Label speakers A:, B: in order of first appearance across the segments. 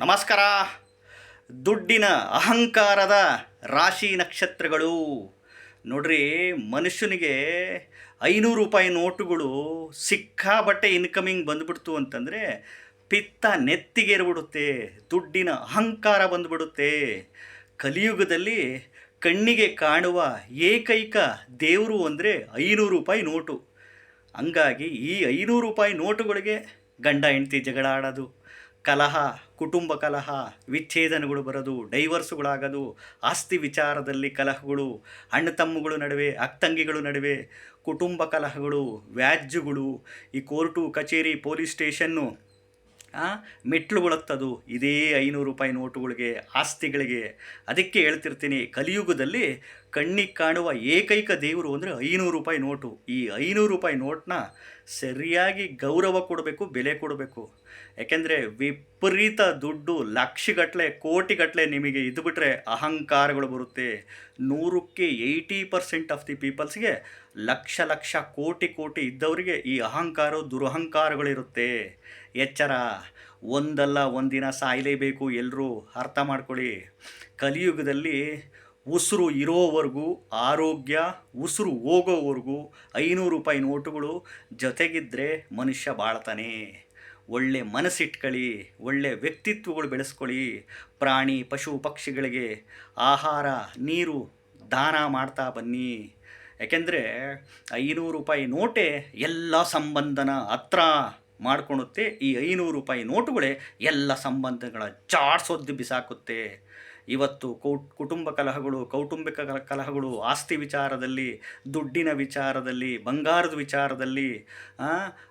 A: ನಮಸ್ಕಾರ. ದುಡ್ಡಿನ ಅಹಂಕಾರದ ರಾಶಿ ನಕ್ಷತ್ರಗಳು. ನೋಡ್ರಿ, ಮನುಷ್ಯನಿಗೆ ಐನೂರು ರೂಪಾಯಿ ನೋಟುಗಳು ಸಿಕ್ಕಾಬಟ್ಟೆ ಇನ್ಕಮಿಂಗ್ ಬಂದುಬಿಡ್ತು ಅಂತಂದರೆ ಪಿತ್ತ ನೆತ್ತಿಗೇರ್ಬಿಡುತ್ತೆ, ದುಡ್ಡಿನ ಅಹಂಕಾರ ಬಂದ್ಬಿಡುತ್ತೆ. ಕಲಿಯುಗದಲ್ಲಿ ಕಣ್ಣಿಗೆ ಕಾಣುವ ಏಕೈಕ ದೇವರು ಅಂದರೆ ಐನೂರು ರೂಪಾಯಿ ನೋಟು. ಹಂಗಾಗಿ ಈ ಐನೂರು ರೂಪಾಯಿ ನೋಟುಗಳಿಗೆ ಗಂಡ ಹೆಂಡ್ತಿ ಜಗಳ ಆಡೋದು. ಕಲಹ, ಕುಟುಂಬ ಕಲಹ, ವಿಚ್ಛೇದನಗಳು ಬರೋದು, ಡೈವರ್ಸುಗಳಾಗೋದು, ಆಸ್ತಿ ವಿಚಾರದಲ್ಲಿ ಕಲಹಗಳು, ಅಣ್ಣ ತಮ್ಮಗಳು ನಡುವೆ ಅಕ್ತಂಗಿಗಳು ನಡುವೆ, ಕುಟುಂಬ ಕಲಹಗಳು, ವ್ಯಾಜ್ಯಗಳು, ಈ ಕೋರ್ಟು, ಕಚೇರಿ, ಪೊಲೀಸ್ ಸ್ಟೇಷನ್ನು ಮೆಟ್ಲು ಮೆಟ್ಲುಗಳತ್ತದು ಇದೇ ಐನೂರು ರೂಪಾಯಿ ನೋಟುಗಳಿಗೆ, ಆಸ್ತಿಗಳಿಗೆ. ಅದಕ್ಕೆ ಹೇಳ್ತಿರ್ತೀನಿ, ಕಲಿಯುಗದಲ್ಲಿ ಕಣ್ಣಿಗೆ ಕಾಣುವ ಏಕೈಕ ದೇವರು ಅಂದರೆ ಐನೂರು ರೂಪಾಯಿ ನೋಟು. ಈ ಐನೂರು ರೂಪಾಯಿ ನೋಟ್ನ ಸರಿಯಾಗಿ ಗೌರವ ಕೊಡಬೇಕು, ಬೆಲೆ ಕೊಡಬೇಕು. ಯಾಕೆಂದರೆ ವಿಪರೀತ ದುಡ್ಡು ಲಕ್ಷಗಟ್ಟಲೆ ಕೋಟಿಗಟ್ಟಲೆ ನಿಮಗೆ ಇದು ಬಿಟ್ಟರೆ ಅಹಂಕಾರಗಳು ಬರುತ್ತೆ. ನೂರಕ್ಕೆ ಏಯ್ಟಿ ಪರ್ಸೆಂಟ್ ಆಫ್ ದಿ ಪೀಪಲ್ಸ್ಗೆ ಲಕ್ಷ ಲಕ್ಷ ಕೋಟಿ ಕೋಟಿ ಇದ್ದವರಿಗೆ ಈ ಅಹಂಕಾರ ದುರಹಂಕಾರಗಳಿರುತ್ತೆ. ಎಚ್ಚರ, ಒಂದಲ್ಲ ಒಂದಿನ ಸಾಯಲೇಬೇಕು ಎಲ್ಲರೂ ಅರ್ಥ ಮಾಡ್ಕೊಳ್ಳಿ. ಕಲಿಯುಗದಲ್ಲಿ ಉಸಿರು ಇರೋವರೆಗೂ, ಆರೋಗ್ಯ, ಉಸಿರು ಹೋಗೋವರೆಗೂ ಐನೂರು ರೂಪಾಯಿ ನೋಟುಗಳು ಜೊತೆಗಿದ್ದರೆ ಮನುಷ್ಯ ಬಾಳ್ತಾನೆ. ಒಳ್ಳೆ ಮನಸ್ಸಿಟ್ಕೊಳ್ಳಿ, ಒಳ್ಳೆ ವ್ಯಕ್ತಿತ್ವಗಳು ಬೆಳೆಸ್ಕೊಳ್ಳಿ. ಪ್ರಾಣಿ, ಪಶು, ಪಕ್ಷಿಗಳಿಗೆ ಆಹಾರ, ನೀರು ದಾನ ಮಾಡ್ತಾ ಬನ್ನಿ. ಯಾಕೆಂದರೆ ಐನೂರು ರೂಪಾಯಿ ನೋಟೆ ಎಲ್ಲ ಸಂಬಂಧನ ಹತ್ರ ಮಾಡ್ಕೊಳುತ್ತೆ ಈ ಐನೂರು ರೂಪಾಯಿ ನೋಟುಗಳೇ ಎಲ್ಲ ಸಂಬಂಧಗಳ ಜಾಡ್ಸೋದು ಬಿಸಾಕುತ್ತೆ. ಇವತ್ತು ಕೌಟ್ ಕುಟುಂಬ ಕಲಹಗಳು, ಕೌಟುಂಬಿಕ ಕಲ- ಕಲಹಗಳು, ಆಸ್ತಿ ವಿಚಾರದಲ್ಲಿ, ದುಡ್ಡಿನ ವಿಚಾರದಲ್ಲಿ, ಬಂಗಾರದ ವಿಚಾರದಲ್ಲಿ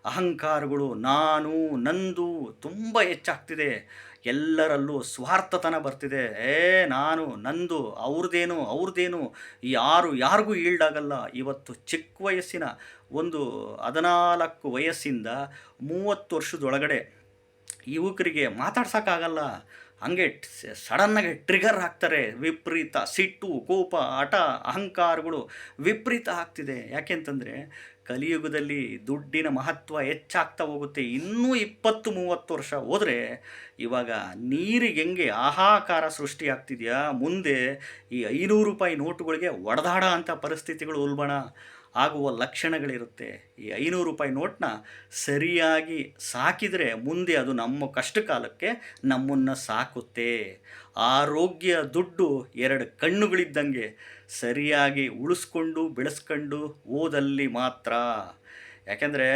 A: ಅಹಂಕಾರಗಳು ನಾನು ನಂದು ತುಂಬ ಹೆಚ್ಚಾಗ್ತಿದೆ. ಎಲ್ಲರಲ್ಲೂ ಸ್ವಾರ್ಥತನ ಬರ್ತಿದೆ. ಏ, ನಾನು, ನಂದು ಅವ್ರದ್ದೇನು ಅವ್ರದ್ದೇನು ಯಾರು, ಯಾರಿಗೂ ಈಲ್ಡಾಗಲ್ಲ. ಇವತ್ತು ಚಿಕ್ಕ ವಯಸ್ಸಿನ ಒಂದು ಹದಿನಾಲ್ಕು ವಯಸ್ಸಿಂದ ಮೂವತ್ತು ವರ್ಷದೊಳಗಡೆ ಯುವಕರಿಗೆ ಮಾತಾಡ್ಸೋಕ್ಕಾಗಲ್ಲ. ಹಂಗೆ ಸಡನ್ನಾಗಿ ಟ್ರಿಗರ್ ಹಾಕ್ತಾರೆ. ವಿಪರೀತ ಸಿಟ್ಟು, ಕೋಪ, ಹಠ, ಅಹಂಕಾರಗಳು ವಿಪರೀತ ಆಗ್ತಿದೆ. ಯಾಕೆಂತಂದರೆ ಕಲಿಯುಗದಲ್ಲಿ ದುಡ್ಡಿನ ಮಹತ್ವ ಹೆಚ್ಚಾಗ್ತಾ ಹೋಗುತ್ತೆ. ಇನ್ನೂ ಇಪ್ಪತ್ತು, ಮೂವತ್ತು ವರ್ಷ ಹೋದರೆ ಇವಾಗ ನೀರಿಗೆ ಹೆಂಗೆ ಆಹಾಕಾರ ಸೃಷ್ಟಿ ಆಗ್ತಿದೆಯಾ ಮುಂದೆ ಈ ಐನೂರು ರೂಪಾಯಿ ನೋಟುಗಳಿಗೆ ಒಡೆದಾಡ ಅಂಥ ಪರಿಸ್ಥಿತಿಗಳು ಉಲ್ಬಣ. ಆಗುವ ಲಕ್ಷಣಗಳಿರುತ್ತೆ. ಈ ಐನೂರು ರೂಪಾಯಿ ನೋಟ್ನ ಸರಿಯಾಗಿ ಸಾಕಿದರೆ ಮುಂದೆ ಅದು ನಮ್ಮ ಕಷ್ಟ ಕಾಲಕ್ಕೆ ನಮ್ಮನ್ನು ಸಾಕುತ್ತೆ. ಆರೋಗ್ಯ ದುಡ್ಡು ಎರಡು ಕಣ್ಣುಗಳಿದ್ದಂಗೆ ಸರಿಯಾಗಿ ಉಳಿಸ್ಕೊಂಡು ಬೆಳೆಸ್ಕೊಂಡು ಓದಲ್ಲಿ ಮಾತ್ರ. ಯಾಕೆಂದರೆ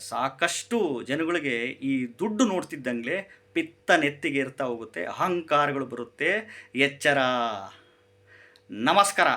A: ಸಾಕಷ್ಟು ಜನಗಳಿಗೆ ಈ ದುಡ್ಡು ನೋಡ್ತಿದ್ದಂಗೆ ಪಿತ್ತ ನೆತ್ತಿಗೆ ಇರ್ತಾ ಹೋಗುತ್ತೆ, ಅಹಂಕಾರಗಳು ಬರುತ್ತೆ. ಎಚ್ಚರ. ನಮಸ್ಕಾರ.